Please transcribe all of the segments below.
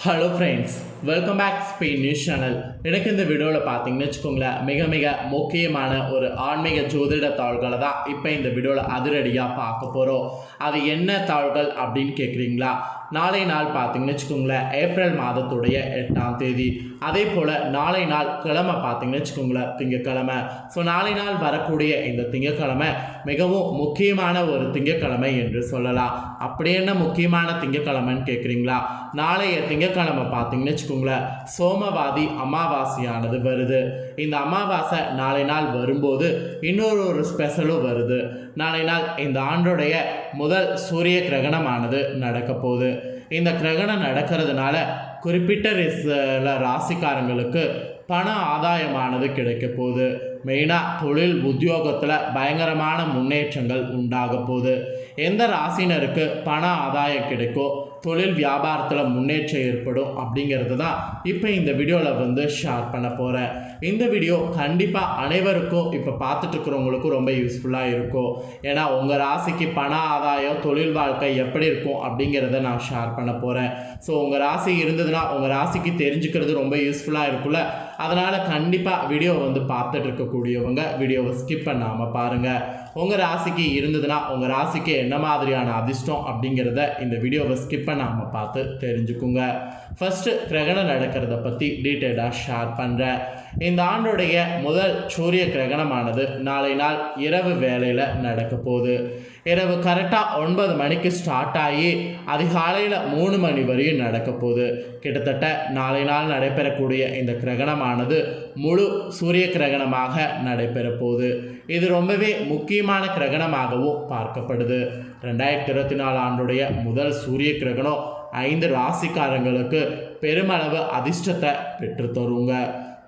Hello friends welcome back Spain news channel எனக்கு இந்த வீடியோவில் பார்த்தீங்கன்னு வச்சுக்கோங்களேன் மிக மிக முக்கியமான ஒரு ஆன்மீக ஜோதிட தாள்களை தான் இப்போ இந்த வீடியோவில் அதிரடியாக பார்க்க போகிறோம் அது என்ன தாள்கள் அப்படின்னு கேட்குறீங்களா நாளை நாள் பார்த்தீங்கன்னு வச்சுக்கோங்களேன் ஏப்ரல் மாதத்துடைய எட்டாம் தேதி. அதே போல் நாளை நாள் கிழமை பார்த்தீங்கன்னு வச்சுக்கோங்களேன் திங்கக்கிழமை. ஸோ நாளை நாள் வரக்கூடிய இந்த திங்கக்கிழமை மிகவும் முக்கியமான ஒரு திங்கக்கிழமை என்று சொல்லலாம். அப்படி என்ன முக்கியமான திங்கக்கிழமைன்னு கேட்குறீங்களா நாளைய திங்கக்கிழமை பார்த்தீங்கன்னு வச்சுக்கோங்களேன் சோமவாதி அமாவாசையானது வருது. இந்த அமாவாசை நாளை நாள் வரும்போது இன்னொரு ஒரு ஸ்பெஷலும் வருது. நாளை நாள் இந்த ஆண்டுடைய முதல் சூரிய கிரகணமானது நடக்க போகுது. இந்த கிரகணம் நடக்கிறதுனால குறிப்பிட்ட சில ராசிக்காரங்களுக்கு பண ஆதாயமானது கிடைக்க போகுது. மெயினாக தொழில் உத்தியோகத்தில் பயங்கரமான முன்னேற்றங்கள் உண்டாக போகுது. எந்த ராசினருக்கு பண ஆதாயம் கிடைக்கோ தொழில் வியாபாரத்தில் முன்னேற்றம் ஏற்படும் அப்படிங்கிறது தான் இப்போ இந்த வீடியோவில் வந்து ஷேர் பண்ண போகிறேன் இந்த வீடியோ கண்டிப்பாக அனைவருக்கும் இப்போ பார்த்துட்ருக்குறவங்களுக்கும் ரொம்ப யூஸ்ஃபுல்லாக இருக்கும். ஏன்னா உங்கள் ராசிக்கு பண ஆதாயம் தொழில் வாழ்க்கை எப்படி இருக்கும் அப்படிங்கிறத நான் ஷேர் பண்ண போகிறேன் ஸோ உங்கள் ராசி இருந்ததுன்னா உங்கள் ராசிக்கு தெரிஞ்சுக்கிறது ரொம்ப யூஸ்ஃபுல்லாக இருக்கும்ல. அதனால் கண்டிப்பாக வீடியோ வந்து பார்த்துட்டு இருக்கக்கூடியவங்க வீடியோவை ஸ்கிப் பண்ணாமல் பாருங்கள் உங்கள் ராசிக்கு இருந்ததுன்னா உங்கள் ராசிக்கு என்ன மாதிரியான அதிர்ஷ்டம் அப்படிங்கிறத இந்த வீடியோவை ஸ்கிப் பண்ணாமல் பார்த்து தெரிஞ்சுக்குங்க. ஃபஸ்ட்டு கிரகணம் நடக்கிறத பற்றி டீட்டெயிலாக ஷேர் பண்ணுறேன் இந்த ஆண்டுடைய முதல் சூரிய கிரகணமானது நாளை நாள் இரவு வேலையில் நடக்க போகுது. இரவு கரெக்டாக ஒன்பது மணிக்கு ஸ்டார்ட் ஆகி அதிகாலையில் மூணு மணி வரையும் நடக்க போகுது. கிட்டத்தட்ட நாளை நாள் நடைபெறக்கூடிய இந்த கிரகணமானது முழு சூரிய கிரகணமாக நடைபெற போகுது. இது ரொம்பவே முக்கியமான கிரகணமாகவும் பார்க்கப்படுது. ரெண்டாயிரத்தி இருபத்தி நாலு ஆண்டுடைய முதல் சூரிய கிரகணம் ஐந்து ராசிக்காரங்களுக்கு பெருமளவு அதிர்ஷ்டத்தை பெற்று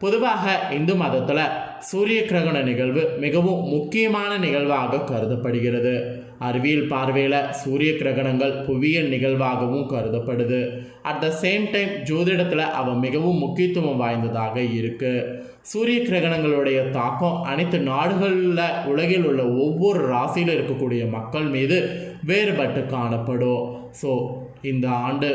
பொதுவாக இந்து மதத்தில் சூரிய கிரகண நிகழ்வு மிகவும் முக்கியமான நிகழ்வாக கருதப்படுகிறது. அறிவியல் பார்வையில் சூரிய கிரகணங்கள் புவியியல் நிகழ்வாகவும் கருதப்படுது. அட் த சேம் டைம் ஜோதிடத்தில் அவன் மிகவும் முக்கியத்துவம் வாய்ந்ததாக இருக்குது சூரிய கிரகணங்களுடைய தாக்கம் அனைத்து நாடுகளில் உலகில் உள்ள ஒவ்வொரு ராசியில் இருக்கக்கூடிய மக்கள் மீது வேறுபட்டு காணப்படும். ஸோ இந்த ஆண்டு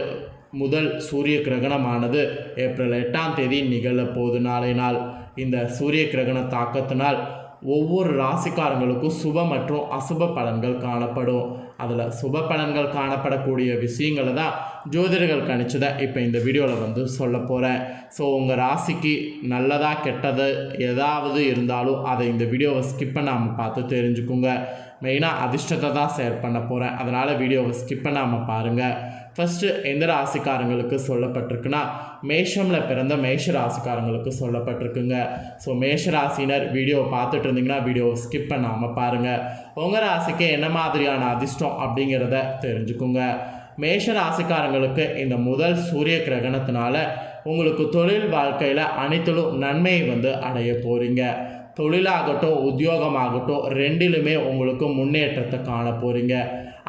முதல் சூரிய கிரகணமானது ஏப்ரல் எட்டாம் தேதி நிகழப்போகுது நாளை நாள். இந்த சூரிய கிரகண தாக்கத்தினால் ஒவ்வொரு ராசிக்காரங்களுக்கும் சுப மற்றும் அசுப பலன்கள் காணப்படும். அதில் சுப பலன்கள் காணப்படக்கூடிய விஷயங்களை தான் ஜோதிடர்கள் கணிச்சதை இப்போ இந்த வீடியோவில் வந்து சொல்ல போகிறேன் ஸோ உங்கள் ராசிக்கு நல்லதா கெட்டது ஏதாவது இருந்தாலும் அதை இந்த வீடியோவை ஸ்கிப் பண்ணாமல் பார்த்து தெரிஞ்சுக்குங்க. மெயினாக அதிர்ஷ்டத்தை தான் ஷேர் பண்ண போகிறேன் அதனால் வீடியோவை ஸ்கிப் பண்ணாமல் பாருங்கள் ஃபஸ்ட்டு எந்த ராசிக்காரங்களுக்கு சொல்லப்பட்டிருக்குன்னா மேஷமில் பிறந்த மேஷ ராசிக்காரங்களுக்கு சொல்லப்பட்டிருக்குங்க. ஸோ மேஷ ராசினர் வீடியோ பார்த்துட்டு இருந்தீங்கன்னா வீடியோவை ஸ்கிப் பண்ணாமல் பாருங்கள் உங்கள் ராசிக்கு என்ன மாதிரியான அதிர்ஷ்டம் அப்படிங்கிறத தெரிஞ்சுக்குங்க. மேஷ ராசிக்காரங்களுக்கு இந்த முதல் சூரிய கிரகணத்தினால உங்களுக்கு தொழில் வாழ்க்கையில் அனைத்திலும் நன்மையை வந்து அடைய போகிறீங்க தொழிலாகட்டும் உத்தியோகமாகட்டும் ரெண்டிலுமே உங்களுக்கு முன்னேற்றத்தை காண போகிறீங்க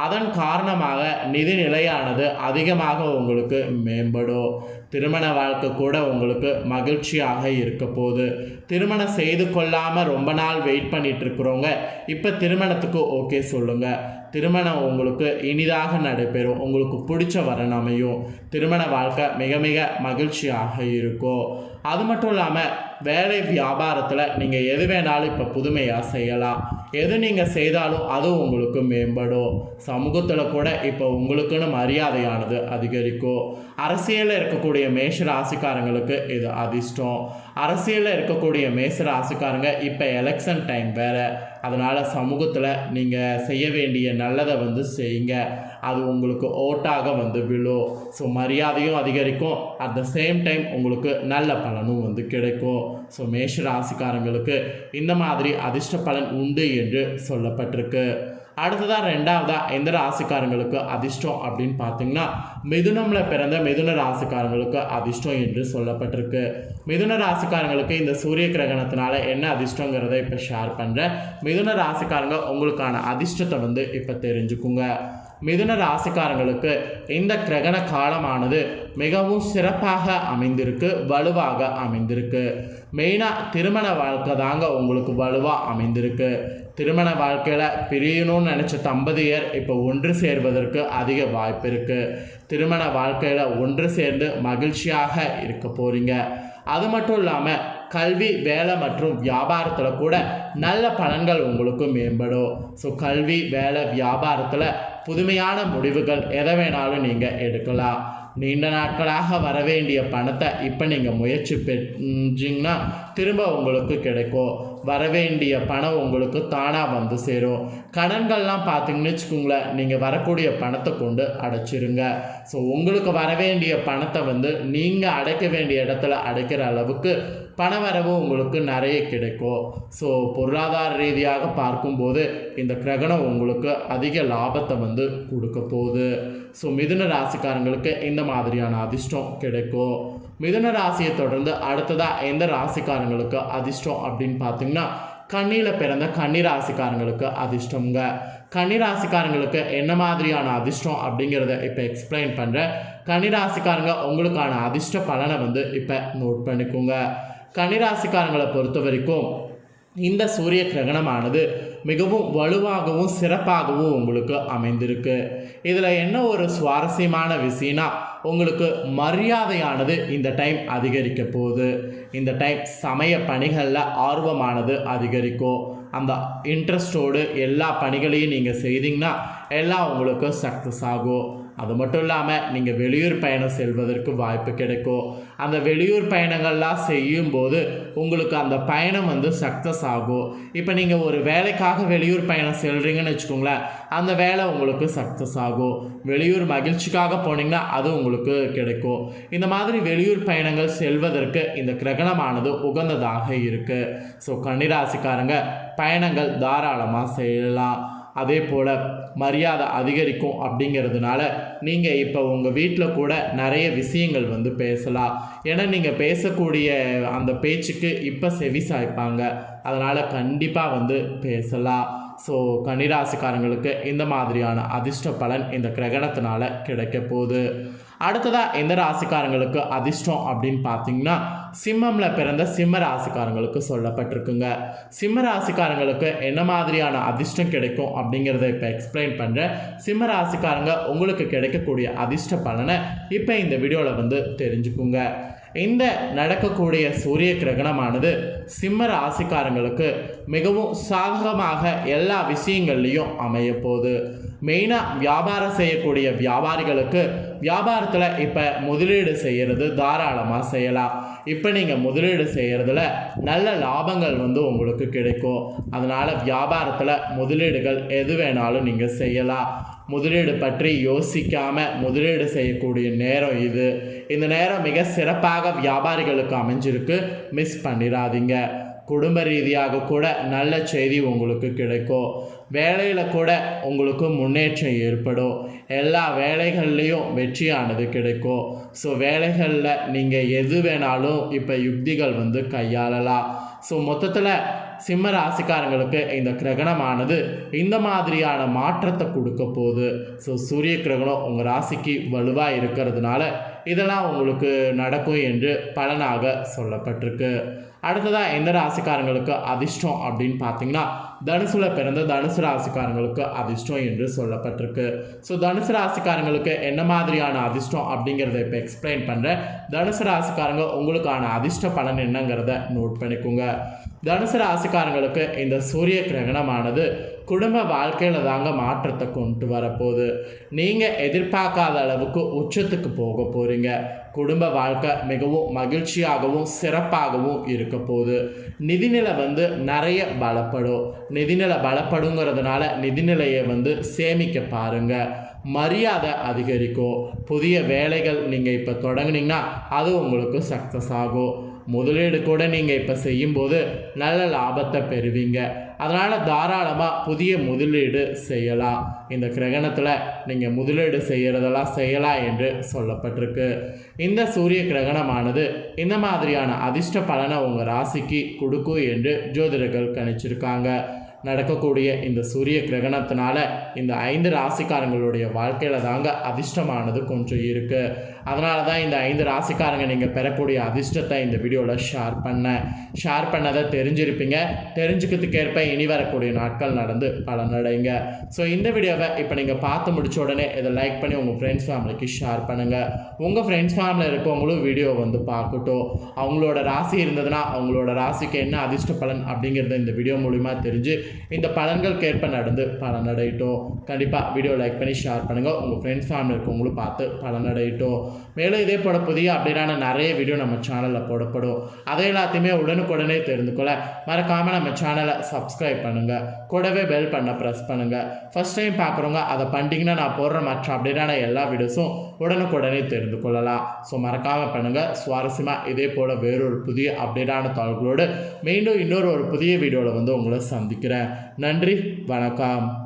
அதன் காரணமாக நிதி நிலையானது அதிகமாக உங்களுக்கு மேம்படும். திருமண வாழ்க்கை கூட உங்களுக்கு மகிழ்ச்சியாக இருக்க போகுது. திருமணம் செய்து கொள்ளாமல் ரொம்ப நாள் வெயிட் பண்ணிட்டு இருக்கிறவங்க இப்போ திருமணத்துக்கு ஓகே சொல்லுங்கள் திருமணம் உங்களுக்கு இனிதாக நடைபெறும். உங்களுக்கு பிடிச்ச வரன் அமையும். திருமண வாழ்க்கை மிக மிக மகிழ்ச்சியாக இருக்கும். அது மட்டும் இல்லாமல் வேலை வியாபாரத்தில் நீங்கள் எது வேணாலும் இப்போ புதுமையாக செய்யலாம். எது நீங்கள் செய்தாலும் அது உங்களுக்கு மேம்படும். சமூகத்தில் கூட இப்போ உங்களுக்குன்னு மரியாதையானது அதிகரிக்கும். அரசியலில் இருக்கக்கூடிய மேஷ ராசிக்காரங்களுக்கு இது அதிர்ஷ்டம். அரசியலில் இருக்கக்கூடிய மேஷ ராசிக்காரங்க இப்போ எலெக்ஷன் டைம் வேறு. அதனால் சமூகத்தில் நீங்கள் செய்ய வேண்டிய நல்லதை வந்து செய்யுங்க. அது உங்களுக்கு ஓட்டாக வந்து விழும். ஸோ மரியாதையும் அதிகரிக்கும். அட் த சேம் டைம் உங்களுக்கு நல்ல பலனும் வந்து கிடைக்கும். ஸோ மேஷ ராசிக்காரங்களுக்கு இந்த மாதிரி அதிர்ஷ்ட பலன் உண்டு என்று சொல்லப்பட்டிருக்கு. அடுத்ததாக ரெண்டாவதாக எந்த ராசிக்காரங்களுக்கு அதிர்ஷ்டம் அப்படின்னு பார்த்தீங்கன்னா மிதுனமில் பிறந்த மிதுன ராசிக்காரங்களுக்கு அதிர்ஷ்டம் என்று சொல்லப்பட்டிருக்கு. மிதுன ராசிக்காரங்களுக்கு இந்த சூரிய கிரகணத்தினால என்ன அதிர்ஷ்டங்கிறத இப்போ ஷேர் பண்ணுறேன் மிதுன ராசிக்காரங்க உங்களுக்கான அதிர்ஷ்டத்தை வந்து இப்போ தெரிஞ்சுக்குங்க. மிதுன ராசிக்காரங்களுக்கு இந்த கிரகண காலமானது மிகவும் சிறப்பாக அமைந்திருக்கு வலுவாக அமைந்திருக்கு. மெயினாக திருமண வாழ்க்கை தாங்க உங்களுக்கு வலுவாக அமைந்திருக்கு. திருமண வாழ்க்கையில் பிரியணும்னு நினச்ச தம்பதியர் இப்போ ஒன்று சேர்வதற்கு அதிக வாய்ப்பு இருக்குது திருமண வாழ்க்கையில் ஒன்று சேர்ந்து மகிழ்ச்சியாக இருக்க போகிறீங்க அது மட்டும் இல்லாமல் கல்வி வேலை மற்றும் வியாபாரத்தில் கூட நல்ல பலன்கள் உங்களுக்கு மேம்படும். ஸோ கல்வி வேலை வியாபாரத்தில் புதுமையான முடிவுகள் எதை வேணாலும் நீங்கள் எடுக்கலாம். நீண்ட நாட்களாக வர வேண்டிய பணத்தை இப்போ நீங்கள் முயற்சி பெஞ்சிங்கன்னா திரும்ப உங்களுக்கு கிடைக்கும். வர வேண்டிய பணம் உங்களுக்கு தானாக வந்து சேரும். கடன்கள்லாம் பார்த்தீங்கன்னு வச்சுக்கோங்களேன் நீங்கள் வரக்கூடிய பணத்தை கொண்டு அடைச்சிருங்க. ஸோ உங்களுக்கு வர வேண்டிய பணத்தை வந்து நீங்கள் அடைக்க வேண்டிய இடத்துல அடைக்கிற அளவுக்கு பணவரவு உங்களுக்கு நிறைய கிடைக்கும். ஸோ பொருளாதார ரீதியாக பார்க்கும்போது இந்த கிரகணம் உங்களுக்கு அதிக லாபத்தை வந்து கொடுக்க போகுது. ஸோ மிதுன ராசிக்காரங்களுக்கு இந்த மாதிரியான அதிர்ஷ்டம் கிடைக்கும். மிதுன ராசியை தொடர்ந்து அடுத்ததாக எந்த ராசிக்காரங்களுக்கு அதிர்ஷ்டம் அப்படின்னு பார்த்தீங்கன்னா கண்ணியில் பிறந்த கன்னி ராசிக்காரங்களுக்கு அதிர்ஷ்டங்க கன்னி ராசிக்காரங்களுக்கு என்ன மாதிரியான அதிர்ஷ்டம் அப்படிங்கிறத இப்போ எக்ஸ்பிளைன் பண்ணுறேன் கன்னி ராசிக்காரங்க உங்களுக்கான அதிர்ஷ்ட பலனை வந்து இப்போ நோட் பண்ணிக்கோங்க. கன்னிராசிக்காரங்களை பொறுத்த வரைக்கும் இந்த சூரிய கிரகணமானது மிகவும் வலுவாகவும் சிறப்பாகவும் உங்களுக்கு அமைந்திருக்கு. இதில் என்ன ஒரு சுவாரஸ்யமான விஷயம்னா உங்களுக்கு மரியாதையானது இந்த டைம் அதிகரிக்க போகுது. இந்த டைம் சமய பணிகளில் ஆர்வமானது அதிகரிக்கும். அந்த இன்ட்ரெஸ்டோடு எல்லா பணிகளையும் நீங்கள் செய்தீங்கன்னா எல்லாம் உங்களுக்கு சக்ஸஸ் ஆகும். அது மட்டும் இல்லாமல் நீங்கள் வெளியூர் பயணம் செல்வதற்கு வாய்ப்பு கிடைக்கும். அந்த வெளியூர் பயணங்கள்லாம் செய்யும்போது உங்களுக்கு அந்த பயணம் வந்து சக்ஸஸ் ஆகும். இப்போ நீங்கள் ஒரு வேலைக்காக வெளியூர் பயணம் செல்கிறீங்கன்னு வச்சுக்கோங்களேன் அந்த வேலை உங்களுக்கு சக்ஸஸ் ஆகும். வெளியூர் மகிழ்ச்சிக்காக போனீங்கன்னா அது உங்களுக்கு கிடைக்கும். இந்த மாதிரி வெளியூர் பயணங்கள் செல்வதற்கு இந்த கிரகணமானது உகந்ததாக இருக்குது ஸோ கன்னிராசிக்காரங்க பயணங்கள் தாராளமாக செய்யலாம். அதே போல் மரியாதை அதிகரிக்கும் அப்படிங்கிறதுனால நீங்கள் இப்போ உங்கள் வீட்டில் கூட நிறைய விஷயங்கள் வந்து பேசலாம். ஏன்னா நீங்கள் பேசக்கூடிய அந்த பேச்சுக்கு இப்போ செவி சாய்ப்பாங்க. அதனால் கண்டிப்பாக வந்து பேசலாம். ஸோ கன்னிராசிக்காரங்களுக்கு இந்த மாதிரியான அதிர்ஷ்ட பலன் இந்த கிரகணத்தினால கிடைக்க போகுது. அடுத்ததாக எந்த ராசிக்காரங்களுக்கு அதிர்ஷ்டம் அப்படின்னு பார்த்தீங்கன்னா சிம்மமில் பிறந்த சிம்ம ராசிக்காரங்களுக்கு சொல்லப்பட்டிருக்குங்க. சிம்ம ராசிக்காரங்களுக்கு என்ன மாதிரியான அதிர்ஷ்டம் கிடைக்கும் அப்படிங்கிறத இப்போ எக்ஸ்பிளைன் பண்ணுறேன் சிம்ம ராசிக்காரங்க உங்களுக்கு கிடைக்கக்கூடிய அதிர்ஷ்ட பலனை இப்போ இந்த வீடியோவில் வந்து தெரிஞ்சுக்குங்க. இந்த நடக்கக்கூடிய சூரிய கிரகணமானது சிம்ம ராசிக்காரங்களுக்கு மிகவும் சாதகமாக எல்லா விஷயங்கள்லையும் அமைய போகுது மெயினாக வியாபாரம் செய்யக்கூடிய வியாபாரிகளுக்கு வியாபாரத்தில் இப்போ முதலீடு செய்கிறது தாராளமாக செய்யலாம். இப்போ நீங்கள் முதலீடு செய்கிறதுல நல்ல லாபங்கள் வந்து உங்களுக்கு கிடைக்கும். அதனால் வியாபாரத்தில் முதலீடுகள் எது வேணாலும் நீங்கள் செய்யலாம். முதலீடு பற்றி யோசிக்காமல் முதலீடு செய்யக்கூடிய நேரம் இது. இந்த நேரம் மிக சிறப்பாக வியாபாரிகளுக்கு அமைஞ்சிருக்கு. மிஸ் பண்ணிடாதீங்க. குடும்ப ரீதியாக கூட நல்ல செய்தி உங்களுக்கு கிடைக்கும். வேலையில் கூட உங்களுக்கு முன்னேற்றம் ஏற்படும். எல்லா வேலைகள்லேயும் வெற்றியானது கிடைக்கும். ஸோ வேலைகளில் நீங்கள் எது வேணாலும் இப்போ யுக்திகள் வந்து கையாளலாம். ஸோ மொத்தத்தில் சிம்ம ராசிக்காரங்களுக்கு இந்த கிரகணமானது இந்த மாதிரியான மாற்றத்தை கொடுக்க போகுது. ஸோ சூரிய கிரகணம் உங்கள் ராசிக்கு வலுவாக இருக்கிறதுனால இதெல்லாம் உங்களுக்கு நடக்கும் என்று பலனாக சொல்லப்பட்டிருக்கு. அடுத்ததாக எந்த ராசிக்காரங்களுக்கு அதிர்ஷ்டம் அப்படின்னு பார்த்தீங்கன்னா தனுசுல பிறந்த தனுசு ராசிக்காரங்களுக்கு அதிர்ஷ்டம் என்று சொல்லப்பட்டிருக்கு. ஸோ தனுசு ராசிக்காரங்களுக்கு என்ன மாதிரியான அதிர்ஷ்டம் அப்படிங்கிறத இப்போ எக்ஸ்பிளைன் பண்ணுறேன் தனுசு ராசிக்காரங்க உங்களுக்கான அதிர்ஷ்ட பலன் என்னங்கிறத நோட் பண்ணிக்கோங்க. தனுசு ராசிக்காரங்களுக்கு இந்த சூரிய கிரகணமானது குடும்ப வாழ்க்கையில் தாங்க மாற்றத்தை கொண்டு வரப்போகுது. நீங்கள் எதிர்பார்க்காத அளவுக்கு உச்சத்துக்கு போக போகிறீங்க குடும்ப வாழ்க்கை மிகவும் மகிழ்ச்சியாகவும் சிறப்பாகவும் இருக்க போகுது. நிதிநிலை வந்து நிறைய பலப்படும். நிதிநிலை பலப்படுங்கிறதுனால நிதிநிலையை வந்து சேமிக்க பாருங்கள் மரியாதை அதிகரிக்கும். புதிய வேலைகள் நீங்கள் இப்போ தொடங்குனீங்கன்னா அது உங்களுக்கு சக்ஸஸ் ஆகும். முதலீடு கூட நீங்கள் இப்போ செய்யும்போது நல்ல லாபத்தை பெறுவீங்க. அதனால் தாராளமாக புதிய முதலீடு செய்யலாம். இந்த கிரகணத்தில் நீங்கள் முதலீடு செய்கிறதெல்லாம் செய்யலாம் என்று சொல்லப்பட்டிருக்கு. இந்த சூரிய கிரகணமானது இந்த மாதிரியான அதிர்ஷ்ட பலனை உங்கள் ராசிக்கு கொடுக்கும் என்று ஜோதிடர்கள் கணிச்சிருக்காங்க. நடக்கக்கூடிய இந்த சூரிய கிரகணத்தினால இந்த ஐந்து ராசிக்காரங்களுடைய வாழ்க்கையில் தாங்க அதிர்ஷ்டமானது கொஞ்சம் இருக்குது அதனால தான் இந்த ஐந்து ராசிக்காரங்க நீங்கள் பெறக்கூடிய அதிர்ஷ்டத்தை இந்த வீடியோவில் ஷேர் பண்ணேன். ஷேர் பண்ணதை தெரிஞ்சிருப்பீங்க. தெரிஞ்சுக்கிறதுக்கு ஏற்ப இனி வரக்கூடிய நாட்கள் நடந்து பலனடைங்க. ஸோ இந்த வீடியோவை இப்போ நீங்கள் பார்த்து முடிச்ச உடனே இதை லைக் பண்ணி உங்கள் ஃப்ரெண்ட்ஸ் ஃபேமிலிக்கு ஷேர் பண்ணுங்கள் உங்கள் ஃப்ரெண்ட்ஸ் ஃபேமிலியில் இருக்கவங்களும் வீடியோ வந்து பார்க்கட்டும். அவங்களோட ராசி இருந்ததுன்னா அவங்களோட ராசிக்கு என்ன அதிர்ஷ்ட பலன் அப்படிங்கிறத இந்த வீடியோ மூலிமா தெரிஞ்சு இந்த பலன்களுக்கு ஏற்ப நடந்து பலனடையட்டும் கண்டிப்பாக வீடியோ லைக் பண்ணி ஷேர் பண்ணுங்கள் உங்கள் ஃப்ரெண்ட்ஸ் ஃபேமிலி இருக்கவங்களும் பார்த்து பலனடையட்டும் மேலும் இதே போல புதிய அப்படின்னா நிறைய வீடியோ நம்ம சேனலில் போடப்படும். அதை எல்லாத்தையுமே உடனுக்குடனே தெரிந்து கொள்ள மறக்காமல் நம்ம சேனலை சப்ஸ்கிரைப் பண்ணுங்கள் கூடவே பெல் பண்ண ப்ரெஸ் பண்ணுங்கள் ஃபஸ்ட் டைம் பார்க்குறவங்க அதை பண்ணிட்டீங்கன்னா நான் போடுற மற்ற அப்படின்னா எல்லா வீடியோஸும் உடனுக்குடனே தெரிந்து கொள்ளலாம். ஸோ மறக்காமல் பண்ணுங்கள் சுவாரஸ்யமாக இதே போல் வேறொரு புதிய அப்டேட்டான தகவல்களோடு மீண்டும் இன்னொரு ஒரு புதிய வீடியோவில் வந்து உங்களை சந்திக்கிறேன். நன்றி வணக்கம்.